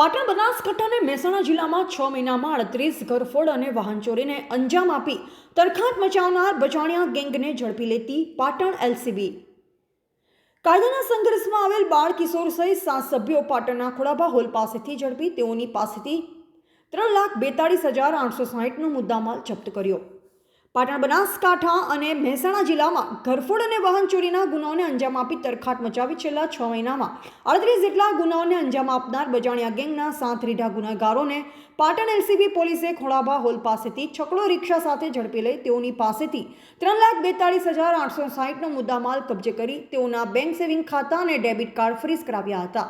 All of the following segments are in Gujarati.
પાટણ બનાસકાંઠા અને મહેસાણા જિલ્લામાં છ મહિનામાં અડત્રીસ ઘરફોડ અને વાહન ચોરીને અંજામ આપી તરખાટ મચાવનાર બચાણિયા ગેંગને ઝડપી લેતી પાટણ એલસીબી. કાયદાના સંઘર્ષમાં આવેલ બાળ કિશોર સહિત સાત સભ્યો પાટણના ખોડાભા હોલ પાસેથી ઝડપી તેઓની પાસેથી ત્રણ લાખ બેતાળીસ હજાર આઠસો સાહીઠનો મુદ્દામાલ જપ્ત કર્યો. પાટણ બનાસકાંઠા અને મહેસાણા જિલ્લામાં ઘરફોડ અને વાહન ચોરીના ગુનાઓને અંજામ આપી તરખાટ મચાવી છેલ્લા છ મહિનામાં. અડત્રીસ જેટલા ગુનાઓને અંજામ આપનાર બજાણિયા ગેંગના સાત રીઢા ગુનેગારોને પાટણ એલસીબી પોલીસે ખોળાભા હોલ પાસેથી છકડો રિક્ષા સાથે ઝડપી લઈ તેઓની પાસેથી ત્રણ લાખ બેતાળીસ હજાર આઠસો સાહીઠનો મુદ્દામાલ કબજે કરી તેઓના બેંક સેવિંગ ખાતા અને ડેબિટ કાર્ડ ફ્રીઝ કરાવ્યા હતા.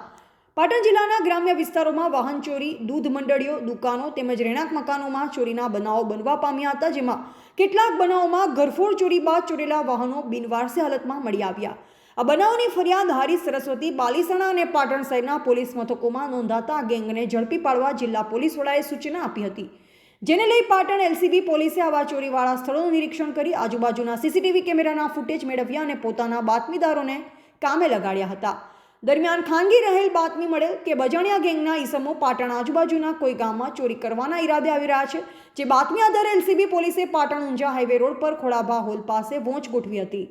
પાટણ જિલ્લાના ગ્રામ્ય વિસ્તારોમાં વાહન ચોરી, દૂધ મંડળીઓ, દુકાનો તેમજ રહેણાંક મકાનોમાં ચોરીના બનાવો બનવા પામ્યા હતા, જેમાં કેટલાક બનાવોમાં ઘરફોડ ચોરી બાદ ચોરેલા વાહનો બિનવારસી હાલતમાં મળી આવ્યા. આ બનાવની ફરિયાદ હારી સરસ્વતી, બાલીસણા અને પાટણ શહેરના પોલીસ મથકોમાં નોંધાતા ગેંગને ઝડપી પાડવા જિલ્લા પોલીસ વડાએ સૂચના આપી હતી. જેને લઈ પાટણ એલસીબી પોલીસે આવા ચોરીવાળા સ્થળોનું નિરીક્ષણ કરી આજુબાજુના સીસીટીવી કેમેરાના ફૂટેજ મેળવ્યા અને પોતાના બાતમીદારોને કામે લગાડ્યા હતા. દરમિયાન ખાનગી રહેલ બાતમી મળેલ કે બજાણિયા ગેંગના ઈસમો પાટણ આજુબાજુના કોઈ ગામમાં ચોરી કરવાના ઈરાદે આવી રહ્યા છે. જે બાતમી આધારે એલસીબી પોલીસે પાટણ ઊંઝા હાઈવે રોડ પર ખોડાભા હોલ પાસે વોંચ ગોઠવી હતી.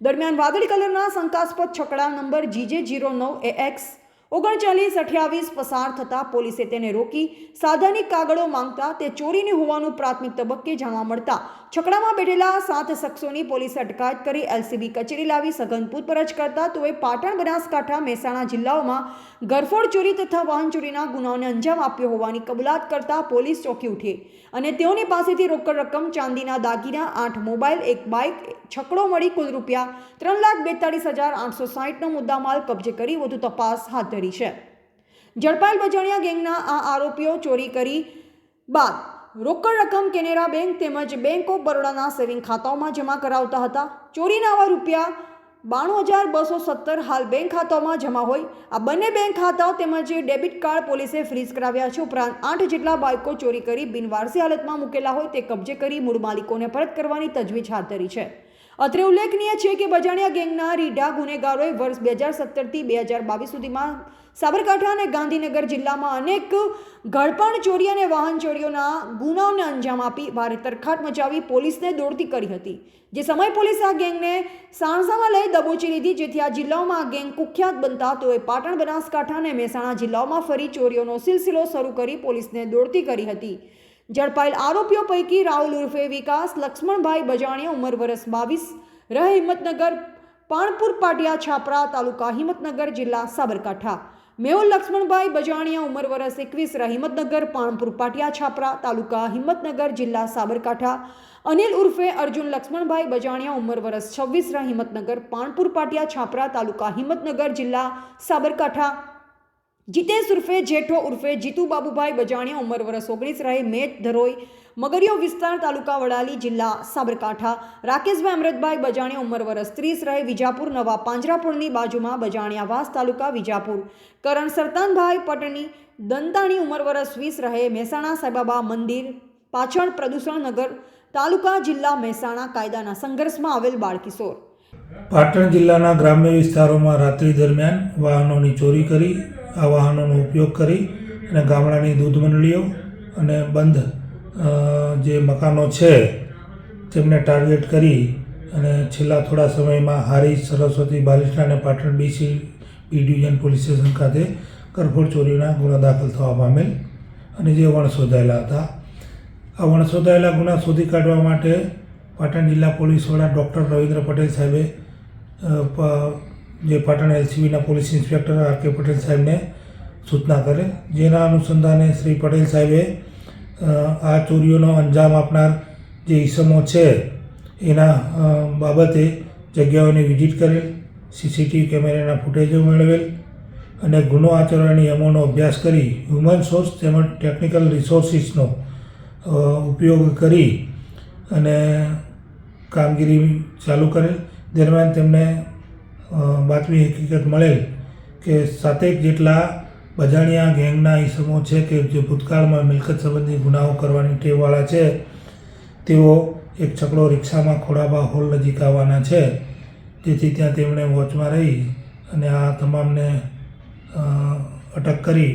દરમિયાન વાદળી કલરના શંકાસ્પદ છકડા નંબર જીજે જીરો નવ એ એક્સ ઓગણચાલીસ અઠ્યાવીસ પસાર થતાં પોલીસે તેને રોકી સાધનિક કાગળો માંગતા તે ચોરીની હોવાનું પ્રાથમિક તબક્કે જાણવા મળતા છકડામાં બેઠેલા સાત શખ્સોની પોલીસે અટકાયત કરી એલસીબી કચેરી લાવી સઘન પૂછપરછ કરતા તેઓએ પાટણ બનાસકાંઠા મહેસાણા જિલ્લાઓમાં ગરફોડ ચોરી તથા વાહન ચોરીના ગુનાઓને અંજામ આપ્યો હોવાની કબૂલાત કરતા પોલીસ ચોકી ઉઠી અને તેઓની પાસેથી રોકડ રકમ, ચાંદીના દાગીના, આઠ મોબાઈલ, એક બાઇક, છકડો મળી કુલ રૂપિયા ત્રણ લાખ બેતાળીસ હજાર આઠસો સાહીઠનો મુદ્દામાલ કબજે કરી વધુ તપાસ હાથ ધરી છે. ઝડપાયેલ બજાણિયા ગેંગના આ આરોપીઓ ચોરી કરી બાદ રોકડ રકમ કેનેરા બેંક તેમજ બેંક ઓફ બરોડાના સેવિંગ ખાતાઓમાં જમા કરાવતા હતા. ચોરીના આવા રૂપિયા બાણું હજાર બસો સત્તર હાલ બેંક ખાતાઓમાં જમા હોય. આ બંને બેંક ખાતાઓ તેમજ ડેબિટ કાર્ડ પોલીસે ફ્રીઝ કરાવ્યા છે. ઉપરાંત આઠ જેટલા બાઇકો ચોરી કરી બિનવારસી હાલતમાં મૂકેલા હોય તે કબજે કરી મૂળ માલિકોને પરત કરવાની તજવીજ હાથ ધરી છે. અત્રે ઉલ્લેખનીય છે કે બજાણિયા ગેંગના રીઢા ગુનેગારોએ વર્ષ બે હજાર સત્તરથી બે હજાર બાવીસ સુધીમાં સાબરકાંઠા અને ગાંધીનગર જિલ્લામાં અનેક ગળપણ ચોરી અને વાહન ચોરીઓના ગુનાઓને અંજામ આપી ભારે તરખાટ મચાવી પોલીસને દોડતી કરી હતી. જે સમય પોલીસે આ ગેંગને સાણસામાં લઈ દબોચી લીધી, જેથી આ જિલ્લાઓમાં આ ગેંગ કુખ્યાત બનતા તેઓએ પાટણ, બનાસકાંઠા અને મહેસાણા જિલ્લાઓમાં ફરી ચોરીઓનો સિલસિલો શરૂ કરી પોલીસને દોડતી કરી હતી. ઝડપાયેલ આરોપીઓ પૈકી રાહુલ ઉર્ફે વિકાસ, લક્ષ્મણભાઈ બજાણીયા, ઉંમર વર્ષ બાવીસ, રહે હિંમતનગર પાણપુર પાટિયા, છાપરા તાલુકા હિંમતનગર જિલ્લા સાબરકાંઠા. મેહુલ લક્ષ્મણભાઈ બજાણિયા ઉંમર વરસ એકવીસ રહે હિંમતનગર પાણપુર પાટિયા, છાપરા તાલુકા હિંમતનગર, જિલ્લા સાબરકાંઠા. અનિલ ઉર્ફે અર્જુન લક્ષ્મણભાઈ બજાણિયા ઉંમર વરસ છવ્વીસ રહે હિંમતનગર પાણપુર પાટિયા, છાપરા તાલુકા હિંમતનગર, જિલ્લા સાબરકાંઠા. જીતેશ ઉર્ફે જેઠો ઉર્ફે જીતુ બાબુભાઈ બજાણિયા ઉંમર વરસ ઓગણીસ રહે મેટ ધરોઈ મગરિયો વિસ્તાર તાલુકા વડાલી જિલ્લા સાબરકાંઠા. રાકેશભાઈ અમૃતભાઈ બજાણિયા ઉંમર વરસ ત્રીસ રહે, વિજાપુર નવા પાંજરાપુરની બાજુમાં બજાણિયા વાસ તાલુકા વિજાપુર. કરણ સરતાનભાઈ પટણી દંતાણી ઉંમર વરસ વીસ રહે, મહેસાણા સાઈબાબા મંદિર, પાછળ પ્રદૂષણ નગર, તાલુકા જિલ્લા મહેસાણા કાયદાના સંઘર્ષમાં આવેલ બાળકિશોર પાટણ જિલ્લાના ગ્રામ્ય વિસ્તારોમાં રાત્રિ દરમિયાન વાહનોની ચોરી કરી, આ વાહનોનો ઉપયોગ કરી અને ગામડાની દૂધ મંડળીઓ અને બંધ જે મકાનો છે, તેમને ટાર્ગેટ કરી અને છેલ્લા થોડા સમયમાં હારી સરસ્વતી બાલિસ્ટા અને Patan BC B division police station ખાતે કરફોડ ચોરીના ગુના દાખલ થવા પામેલ અને જે વણ શોધાયેલા હતા. આ વણ શોધાયેલા ગુના શોધી કાઢવા માટે પાટણ જિલ્લા પોલીસ વડા ડૉક્ટર રવિન્દ્ર પટેલ સાહેબે જે Patan એલસીબીના police inspector R K Patel સાહેબને સૂચના કરે. જેના અનુસંધાને શ્રી પટેલ સાહેબે આ ચોરીઓનો અંજામ આપનાર જે ઈસમો છે, એના બાબતે જગ્યાઓની વિઝિટ કરેલ, સીસીટીવી કેમેરાના ફૂટેજો મેળવેલ અને ગુનો આચરણના નિયમોનો અભ્યાસ કરી, હ્યુમન સોર્સ તેમજ ટેકનિકલ રિસોર્સિસનો ઉપયોગ કરી અને કામગીરી ચાલુ કરેલ. દરમિયાન તેમને બાતમી હકીકત મળેલ કે સાતેક જેટલા બજાણિયા ગેંગના ઈસમો છે કે જે ભૂતકાળમાં મિલકત સંબંધી ગુનાઓ કરવાની ટેવવાળા છે, તેઓ એક છકડો રિક્ષામાં ખોડાબા હોલ નજીક આવવાના છે. જેથી ત્યાં તેમણે વોચમાં રહી અને આ તમામને અટક કરી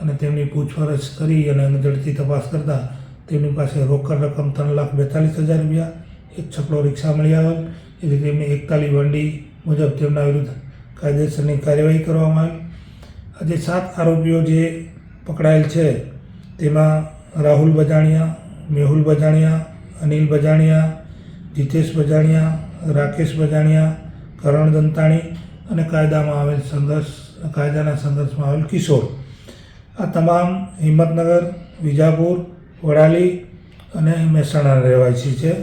અને તેમની પૂછપરછ કરી અને ઝડપી તપાસ કરતાં તેમની પાસે રોકડ રકમ ત્રણ લાખ બેતાલીસ હજાર રૂપિયા, એક છકડો રિક્ષા મળી આવેલ. એટલે તેમની એકતાલી વંડી મુજબ તેમના વિરુદ્ધ કાયદેસરની કાર્યવાહી કરવામાં આવી. આજે સાત આરોપીઓ જે પકડાયેલ છે, તેમાં રાહુલ બજાણિયા, મેહુલ બજાણિયા, અનિલ બજાણિયા, જીતેશ બજાણિયા, રાકેશ બજાણિયા, કરણ દંતાણી અને કાયદામાં આવેલ સંઘર્ષ, કાયદાના સંઘર્ષમાં આવેલ કિશોર. આ તમામ હિંમતનગર, વિજાપુર, વડાલી અને મહેસાણા રહેવાસી છે.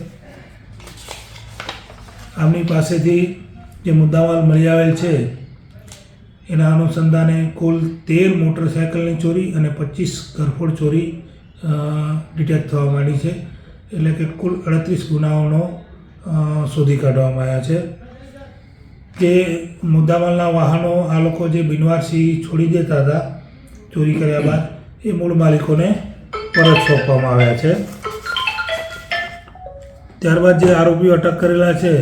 આમની પાસેથી જે મુદ્દામાલ મળી આવેલ છે એના અનુસંધાને કુલ તેર મોટરસાયકલની ચોરી અને પચીસ ઘરફોડ ચોરી ડિટેક્ટ થવા માંડી છે. એટલે કે કુલ અડત્રીસ ગુનાઓનો શોધી કાઢવામાં આવ્યા છે. જે મુદ્દામાલના વાહનો આ લોકો જે બિનવારસી છોડી દેતા હતા, ચોરી કર્યા બાદ, એ મૂળ માલિકોને પરત સોંપવામાં આવ્યા છે. ત્યારબાદ જે આરોપીઓ અટક કરેલા છે,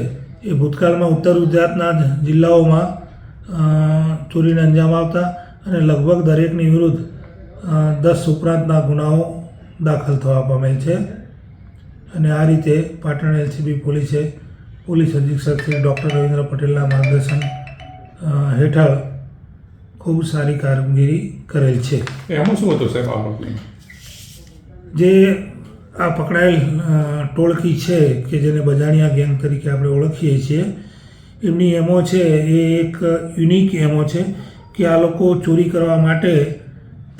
એ ભૂતકાળમાં ઉત્તર ગુજરાતના જિલ્લાઓમાં ચોરીને અંજામ આવતા અને લગભગ દરેકની વિરુદ્ધ દસ ઉપરાંતના ગુનાઓ દાખલ થવા પામેલ છે. અને આ રીતે પાટણ એલસીબી પોલીસે પોલીસ અધિક્ષક શ્રી ડૉક્ટર રવિન્દ્ર પટેલના માર્ગદર્શન હેઠળ ખૂબ સારી કામગીરી કરેલ છે. એમાં શું હતું સાહેબ જે આ પકડાયેલ ટોળકી છે કે જેને બજાણિયા ગેંગ તરીકે આપણે ઓળખીએ છીએ એમની એમો છે, એ એક યુનિક એમો છે કે આ લોકો ચોરી કરવા માટે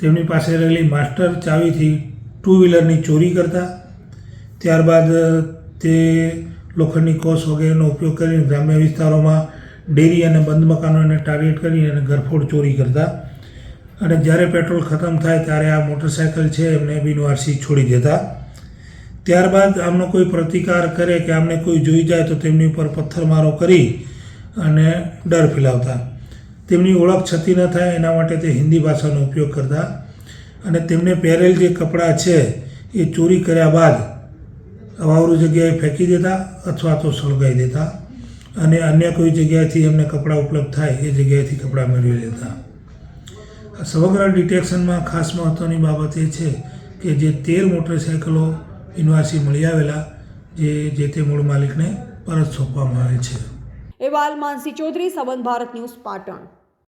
તેમની પાસે રહેલી માસ્ટર ચાવીથી ટુ વ્હીલરની ચોરી કરતા. ત્યારબાદ તે લોખંડની કોસ વગેરેનો ઉપયોગ કરીને ગ્રામ્ય વિસ્તારોમાં ડેરી અને બંધ મકાનોને ટાર્ગેટ કરી અને ઘરફોડ ચોરી કરતા. અને જ્યારે પેટ્રોલ ખતમ થાય ત્યારે આ મોટરસાયકલ છે, એમને બિનવારસી છોડી દેતા. ત્યારબાદ આમનો કોઈ પ્રતિકાર કરે કે આમને કોઈ જોઈ જાય તો તેમની ઉપર પથ્થરમારો કરી અને ડર ફેલાવતા. તેમની ઓળખ છતી ન થાય એના માટે તે હિન્દી ભાષાનો ઉપયોગ કરતા અને તેમને પહેરેલ જે કપડાં છે એ ચોરી કર્યા બાદ અવાવરું જગ્યાએ ફેંકી દેતા અથવા તો સળગાવી દેતા અને અન્ય કોઈ જગ્યાએથી એમને કપડાં ઉપલબ્ધ થાય એ જગ્યાએથી કપડાં મેળવી લેતા. સમગ્ર ડિટેક્શનમાં ખાસ મહત્ત્વની બાબત એ છે કે જે તેર મોટરસાઇકલો યુનિવર્સિટી મળી આવેલા, જે જે તે મૂળ માલિકને પરત સોંપવામાં આવે છે. અહેવાલ માનસી ચૌધરી સંબંધ ભારત ન્યૂઝ પાટણ.